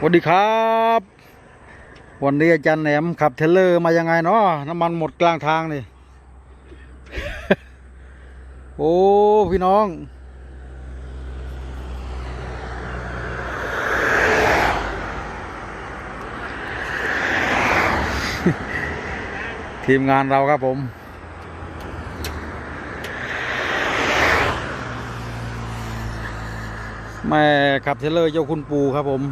สวัสดีครับ วันนี้อาจารย์แหนมขับเทเลอร์มายังไงเนาะน้ำมันหมดกลางทางนี่ โอ้พี่น้อง ทีมงานเราครับผมแม่ขับเทเลอร์เจ้าคุณปูครับผม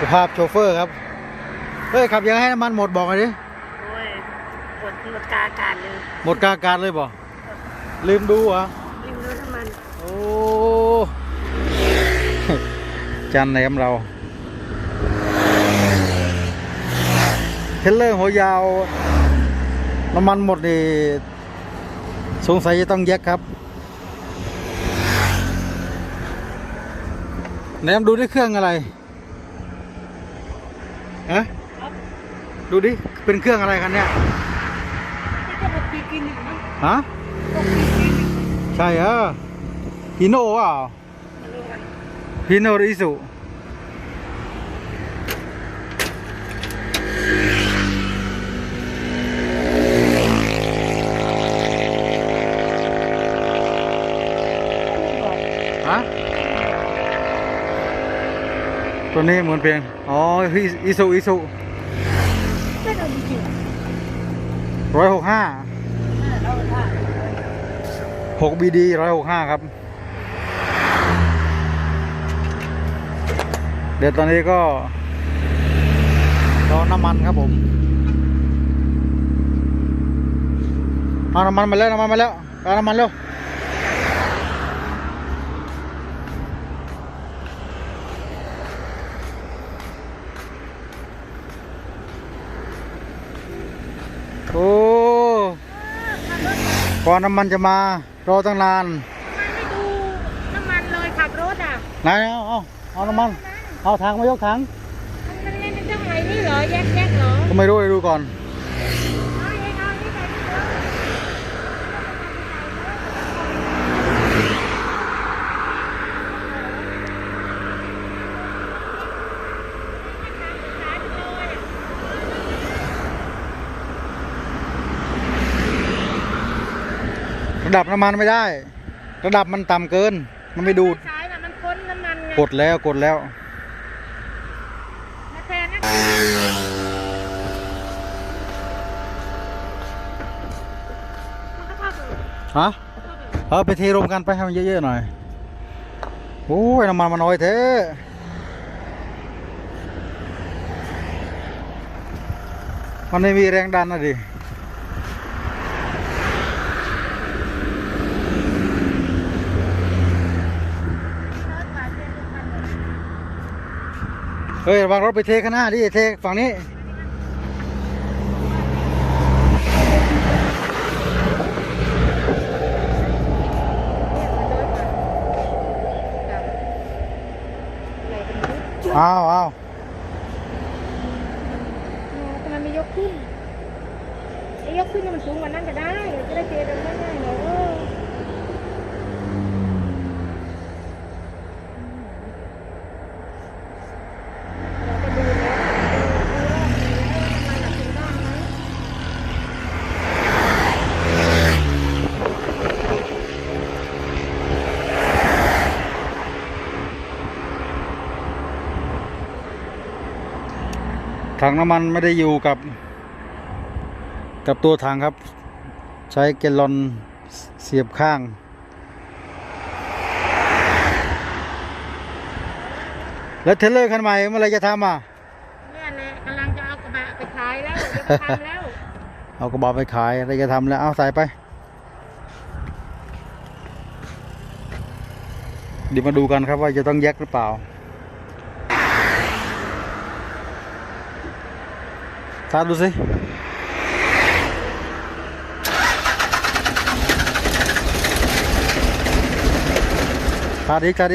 สภาพโชเฟอร์ครับ เฮ้ยขับยังไงให้น้ำมันหมดบอกหน่อยดิ โอ้ยปวดที่กาอากาศเลยหมดกลางอากาศเลยบอกลืมดูเหรอ ริมรถน้ำมันโอ้ จันแหนมเรา เทรลเลอร์หัวยาว น้ำมันหมดนี่ สงสัยจะต้องแยกครับ แหนมดูได้เครื่องอะไรฮะดูดิ เป็นเครื่องอะไรกันเนี่ยนี่ก็บอกปีกินอีกมั้งฮะบอกปีกินอีกใช่เหรอฮีโน่เปล่ามาดูกันฮีโน่หรืออิสุ ตัวนี้เหมือนเพลงอ๋ออิสุอิสุร้อยหกห้าๆเราท่าหกบีดีร้อยหกห้าครับ เดี๋ยวตอนนี้ก็รอน้ำมันครับผมเอาน้ำมันมาแล้วน้ำมันมาแล้วเอาน้ำมันเร็วโอ้ กว่าน้ำมันจะมารอตั้งนานไม่ดูน้ำมันเลยขับรถอะไหนเอาเอาเอาน้ำมัน เอาถังมายกถังมันไม่เป็นเจ้าไหนนี่เหรอแยกแยกเหรอก็ไม่รู้เลยดูก่อน เอาเองเอานี่ไปนี่เหรอ ระดับน้ำมันไม่ได้ ระดับมันต่ำเกิน มันไม่ดูดสายน่ะมันพ้นน้ำมันไงกดแล้วกดแล้ว มาแทนนะมันก็เข้าไปฮะ เข้าไปเออไปเทรวมกันไปให้มันเยอะๆหน่อย โอ้ยน้ำมันมันน้อยเท้มันไม่มีแรงดันนะดิ เฮ้ยระวังรถไปเทข้างหน้าดิเทฝั่งนี้อ้าวอ้าวทำไมไม่ยกขึ้นไอ้ยกขึ้นเนี่ยมันสูงกว่านั้นก็ได้ จะได้เทกันง่ายๆเนาะเราก็ดูแล้วดูรอบนี้ว่ามันหนักถึงได้ไหม ถังน้ำมันไม่ได้อยู่กับ กับตัวถังครับ ใช้แกลลอนเสียบข้าง แล้วเทรลเลอร์คันใหม่เมื่อไหรจะทำอะเนี่ยแหละกำลังจะเอากระบะไปขายแล้วจะไปทำแล้ว เอากระบอกไปขายอะไรจะทำแล้วเอาใส่ไปเดี๋ยวมาดูกันครับว่าจะต้องแยกหรือเปล่า ตาดูสิตาดอีกตาด